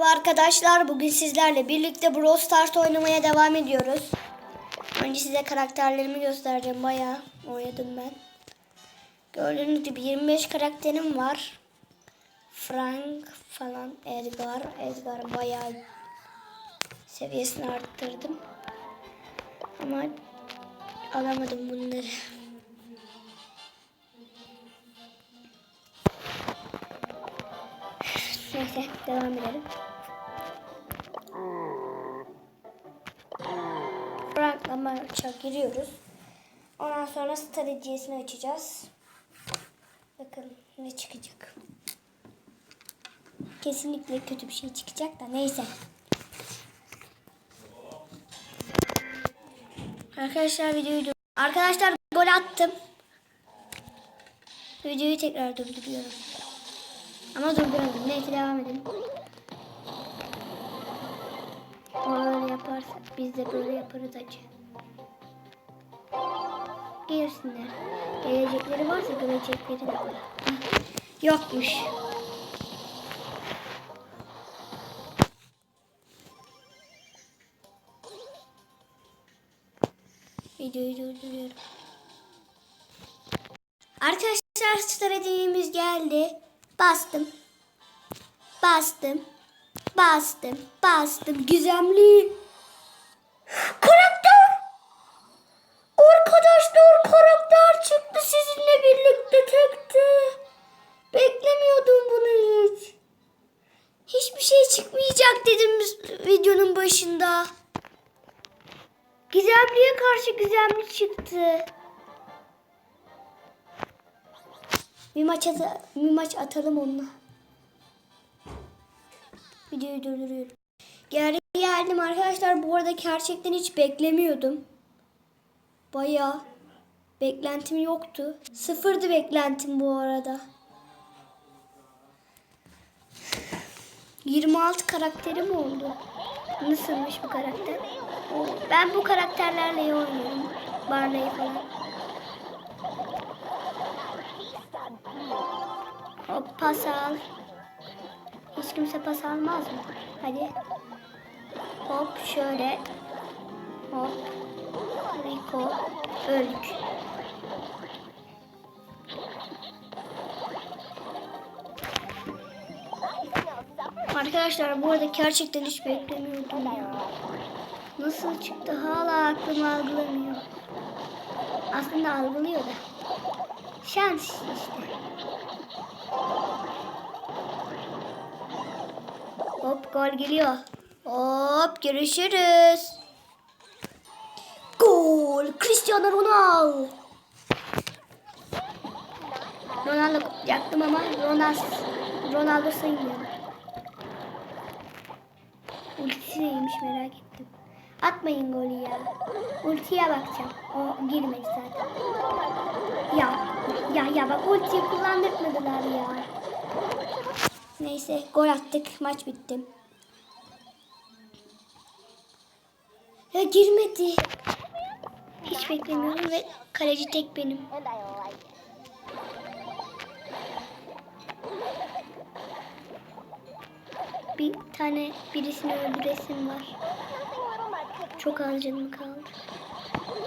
Merhaba Arkadaşlar bugün sizlerle birlikte Brawl Stars oynamaya devam ediyoruz. Önce size karakterlerimi göstereceğim. Bayağı oynadım ben. Gördüğünüz gibi 25 karakterim var. Frank falan, Edgar. Edgar bayağı seviyesini arttırdım. Ama alamadım bunları. Giriyoruz. Ondan sonra stratejisini açacağız. Bakın ne çıkacak. Kesinlikle kötü bir şey çıkacak da neyse. Arkadaşlar videoyu Arkadaşlar gol attım. Videoyu tekrar durduruyorum. Ama durduramadım. Neyse devam edelim. O öyle yaparsa biz de böyle yaparız acı. Gelsinler. Gelecekleri varsa görecekleri de var. Yokmuş. Videoyu durduruyorum. Arkadaşlar stratejimiz geldi. Bastım. Bastım. Bastım. Bastım. Gizemli. Başında. Gizemliye karşı gizemli çıktı. Bir maç, ata- bir maç atalım onunla. Videoyu durduruyorum. Geri geldim arkadaşlar. Bu arada gerçekten hiç beklemiyordum. Bayağı beklentim yoktu. Sıfırdı beklentim bu arada. 26 karakterim oldu. Nasılmış bu karakter? Ben bu karakterlerle iyi oynuyorum. Barley falan. Hop pas al. Hiç kimse pas almaz mı? Hadi. Hop şöyle. Hop. Rico. Öldük. Arkadaşlar bu arada gerçekten hiç beklemiyordum ya. Nasıl çıktı hala aklım algılamıyor. Aslında algılıyor da. Şans işte. Hop gol geliyor. Hop görüşürüz. Gol Cristiano Ronaldo. Ronaldo yaktım ama Ronaldo, Ronaldo sayılmıyor. Neymiş merak ettim. Atmayın golü ya. Ultiye bakacağım. O girmedi zaten. Ya ya ya bak ultiyi kullandırmadılar ya. Neyse gol attık. Maç bitti. Ya girmedi. Hiç beklemiyordum ve kaleci tek benim. Bir tane birisini öldüresim var. Çok az canım kaldı.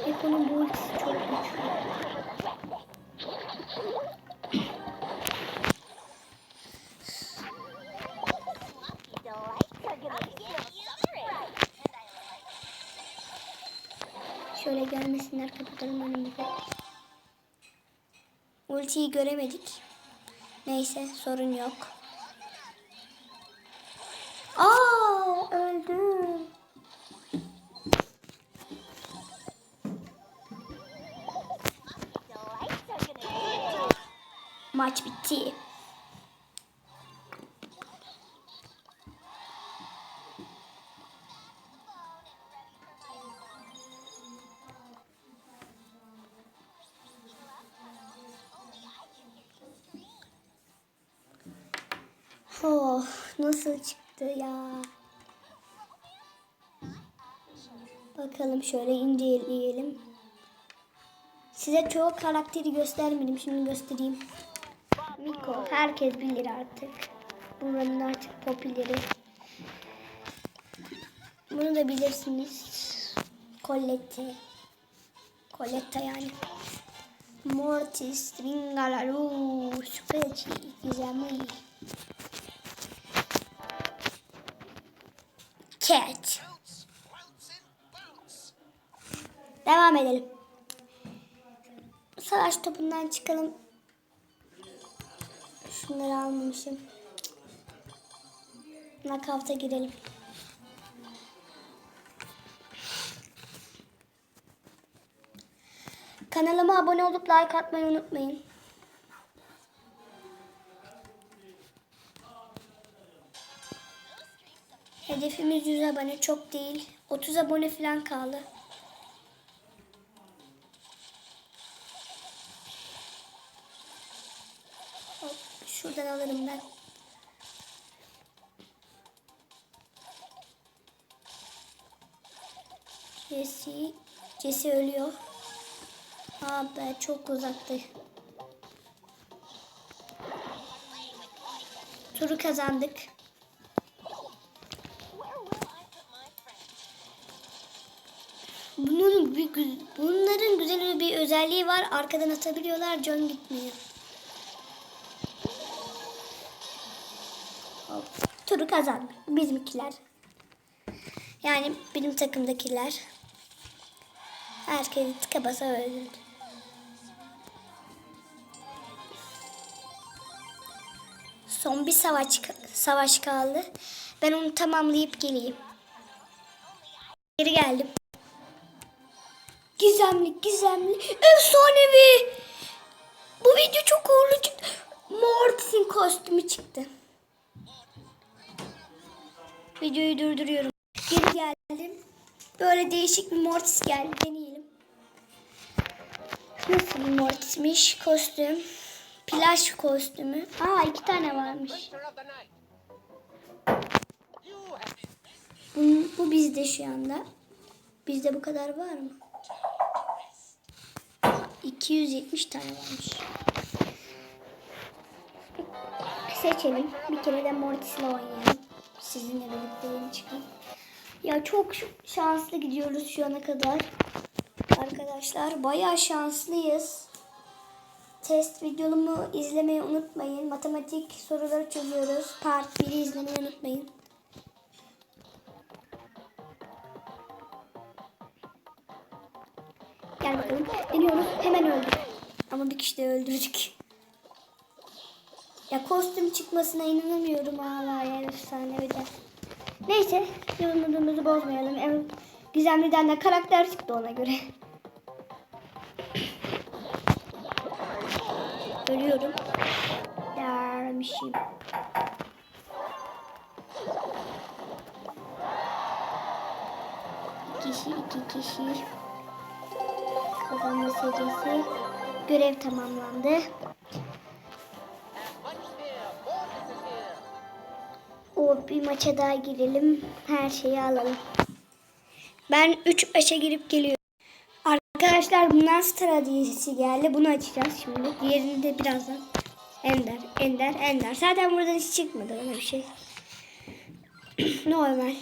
Eko'nun bu ultisi çok güçlü. Şöyle gelmesinler kapatalım önümüzü. Ultiyi göremedik. Neyse sorun yok. Aa öldüm. Maç bitti. Oh, nasıl çıktı ya? Bakalım şöyle inceleyelim. Size çoğu karakteri göstermedim. Şimdi göstereyim. Miko herkes bilir artık. Buranın artık popüleri. Bunu da bilirsiniz. Colette. Colette yani. Mortis, Stringalaru, Speci, Gizemli. Cat. Devam edelim. Savaş topundan çıkalım. Şunları almamışım. Nakavta girelim. Kanalıma abone olup like atmayı unutmayın. Hedefimiz 100 abone çok değil. 30 abone falan kaldı. Şuradan alırım ben. Jesse, Jesse ölüyor. Aa be çok uzaktı. Turu kazandık. Bunun bir, bunların güzel bir özelliği var. Arkadan atabiliyorlar. John gitmiyor. Hop. Turu kazandık. Bizimkiler. Yani benim takımdakiler. Herkesi tıka basa öldürdü. Son bir savaş, savaş kaldı. Ben onu tamamlayıp geleyim. Geri geldim. Gizemli, gizemli, efsanevi. Bu video çok uğurlu çıktı. Mortis'in kostümü çıktı. Videoyu durduruyorum. Geri geldim. Böyle değişik bir Mortis geldi. Deneyelim. Nasıl bir Mortis'miş? Kostüm. Plaj kostümü. Aa iki tane varmış. Victor of the night. You have Bu, bu bizde şu anda. Bizde bu kadar var mı? 270 tane varmış. Seçelim. Bir kere de Mortis'le oynayalım. Sizinle birlikte yeni çıkan. Ya çok şanslı gidiyoruz şu ana kadar. Arkadaşlar bayağı şanslıyız. Test videomu izlemeyi unutmayın. Matematik soruları çözüyoruz. Part 1'i izlemeyi unutmayın. Gel bakalım. Deniyoruz. Hemen öldük. Ama bir kişi de öldürdük. Ya kostüm çıkmasına inanamıyorum hala yani efsane bir de. Neyse. Yorumumuzu bozmayalım. En gizemliden de karakter çıktı ona göre. Ölüyorum. Dermişim. Kişi iki kişi. Kazanma serisi. Görev tamamlandı. O bir maça daha girelim. Her şeyi alalım. Ben 3 maça girip geliyorum. Arkadaşlar bundan Star dizisi geldi. Bunu açacağız şimdi. Diğerini de birazdan. Ender, Ender, Ender. Zaten buradan hiç çıkmadı öyle bir şey. Normal.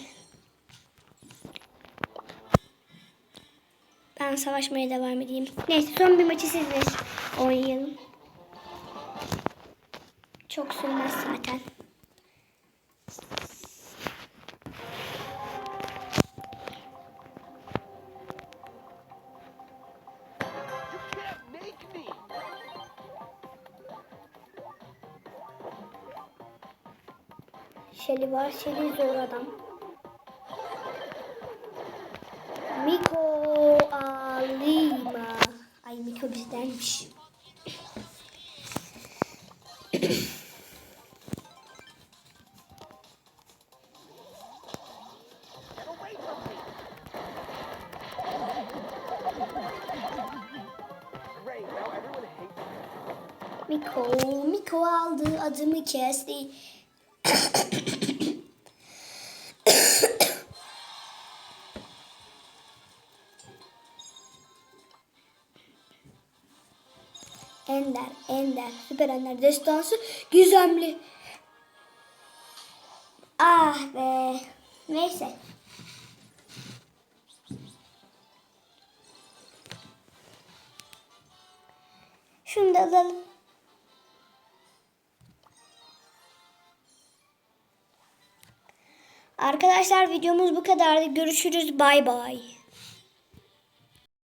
Ben savaşmaya devam edeyim. Neyse son bir maçı sizle oynayalım. Çok sürmez zaten. Şeli var. Şeli zor adam. Me. Miko, Miko aldı adımı kesti. Ender, Ender, Süper Ender destansı gizemli. Ah be. Neyse. Şunu da alalım. Arkadaşlar videomuz bu kadardı. Görüşürüz. Bay bay.